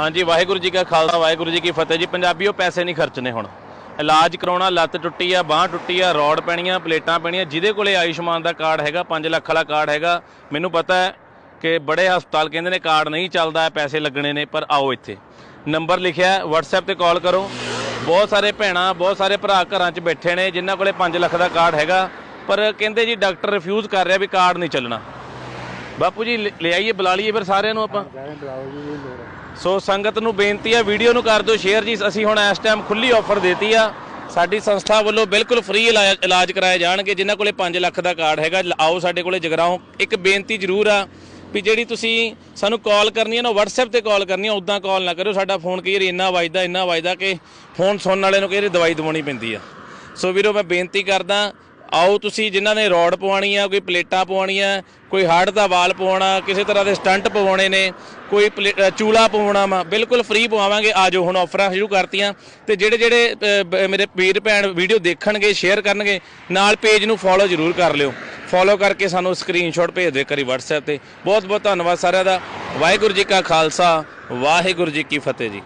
ਹਾਂਜੀ ਵਾਹਿਗੁਰੂ ਜੀ ਕਾ ਖਾਲਸਾ ਵਾਹਿਗੁਰੂ ਜੀ ਕੀ ਫਤਿਹ ਜੀ। ਪੰਜਾਬੀਓ ਪੈਸੇ ਨਹੀਂ ਖਰਚਣੇ ਹੁਣ। ਇਲਾਜ ਕਰਾਉਣਾ ਲੱਤ ਟੁੱਟੀ ਆ ਬਾਹ ਟੁੱਟੀ ਆ ਰੋਡ ਪੈਣੀਆਂ ਪਲੇਟਾਂ ਪੈਣੀਆਂ ਜਿਹਦੇ ਕੋਲੇ ਆਯੁਸ਼ਮਾਨ ਦਾ ਕਾਰਡ ਹੈਗਾ 5 ਲੱਖ ਵਾਲਾ ਕਾਰਡ ਹੈਗਾ ਮੈਨੂੰ ਪਤਾ ਹੈ ਕਿ ਬੜੇ ਹਸਪਤਾਲ ਕਹਿੰਦੇ ਨੇ ਕਾਰਡ ਨਹੀਂ ਚੱਲਦਾ ਪੈਸੇ ਲੱਗਣੇ ਨੇ ਪਰ ਆਓ ਇੱਥੇ। ਨੰਬਰ ਲਿਖਿਆ ਹੈ, WhatsApp ਤੇ ਕਾਲ ਕਰੋ। ਬਹੁਤ ਸਾਰੇ ਭੈਣਾਂ ਬਹੁਤ ਸਾਰੇ ਭਰਾ ਘਰਾਂ 'ਚ ਬੈਠੇ ਨੇ ਜਿਨ੍ਹਾਂ ਕੋਲੇ 5 ਲੱਖ ਦਾ ਕਾਰਡ ਹੈਗਾ ਪਰ ਕਹਿੰਦੇ ਜੀ ਡਾਕਟਰ ਰਿਫਿਊਜ਼ ਕਰ ਰਿਹਾ ਵੀ ਕਾਰਡ ਨਹੀਂ ਚੱਲਣਾ। ਬਾਪੂ ਜੀ, ਲ- ਲੈ ਆਈਏ, ਬੁਲਾ ਲਈਏ ਫਿਰ ਸਾਰਿਆਂ ਨੂੰ ਆਪਾਂ। ਸੋ ਸੰਗਤ ਨੂੰ ਬੇਨਤੀ ਆ ਵੀਡੀਓ ਨੂੰ ਕਰ ਦਿਓ, ਸ਼ੇਅਰ ਜੀ। ਅਸੀਂ ਹੁਣ ਇਸ ਟਾਈਮ ਖੁੱਲੀ ਆਫਰ ਦੇਤੀ ਆ। ਸਾਡੀ ਸੰਸਥਾ ਵੱਲੋਂ ਬਿਲਕੁਲ ਫ੍ਰੀ ਇਲਾਜ ਕਰਾਏ ਜਾਣਗੇ। ਜਿਨ੍ਹਾਂ ਕੋਲੇ 5 ਲੱਖ ਦਾ ਕਾਰਡ ਹੈਗਾ ਆਓ ਸਾਡੇ ਕੋਲੇ ਜਗਰਾਓ ਇੱਕ ਬੇਨਤੀ ਜ਼ਰੂਰ ਆ ਵੀ ਜਿਹੜੀ ਤੁਸੀਂ ਸਾਨੂੰ ਕਾਲ ਕਰਨੀ ਹੈ ਨਾ, WhatsApp ਤੇ ਕਾਲ ਕਰਨੀ ਹੈ ਉਦਾਂ ਕਾਲ ਨਾ ਕਰਿਓ। ਸਾਡਾ ਫੋਨ ਕਈ ਵਾਰੀ ਇੰਨਾ ਵੱਜਦਾ ਇੰਨਾ ਵੱਜਦਾ ਕਿ ਫੋਨ ਸੁਣਨ ਵਾਲੇ ਨੂੰ ਕਈ ਵਾਰੀ ਦਵਾਈ ਦਵਾਉਣੀ ਪੈਂਦੀ ਆ। ਸੋ ਵੀਰੋ, ਮੈਂ ਬੇਨਤੀ ਕਰਦਾ ਆਓ ਤੁਸੀਂ ਜਿਨ੍ਹਾਂ ਨੇ ਰੋਡ ਪਵਾਉਣੀ ਆ ਕੋਈ ਪਲੇਟਾਂ ਪਵਾਉਣੀਆਂ, ਕੋਈ ਹਾਰਟ ਦਾ ਵਾਲ ਪਵਾਉਣਾ, ਕਿਸੇ ਤਰ੍ਹਾਂ ਦੇ ਸਟੰਟ ਪਵਾਉਣੇ ਨੇ, ਕੋਈ ਪਲੇ- ਚੂਲਾ ਪਵਾਉਣਾ ਵਾ, ਬਿਲਕੁਲ ਫ੍ਰੀ ਪਵਾਵਾਂਗੇ। ਆਜੋ ਹੁਣ ਆਫਰਾਂ ਸ਼ੁਰੂ ਕਰਤੀਆਂ ਤੇ ਜਿਹੜੇ ਜਿਹੜੇ ਮੇਰੇ ਵੀਰ ਭੈਣ ਵੀਡੀਓ ਦੇਖਣਗੇ ਸ਼ੇਅਰ ਕਰਨਗੇ, ਨਾਲ ਪੇਜ ਨੂੰ ਫੋਲੋ ਜ਼ਰੂਰ ਕਰ ਲਿਓ। ਫੋਲੋ ਕਰਕੇ ਸਾਨੂੰ ਸਕਰੀਨਸ਼ਾਟ ਭੇਜ ਦਿਓ ਕਰੀ WhatsApp ਤੇ। ਬਹੁਤ ਬਹੁਤ ਧੰਨਵਾਦ ਸਾਰਿਆਂ ਦਾ। ਵਾਹਿਗੁਰੂ ਜੀ ਕਾ ਖਾਲਸਾ, ਵਾਹਿਗੁਰੂ ਜੀ ਕੀ ਫਤਿਹ ਜੀ।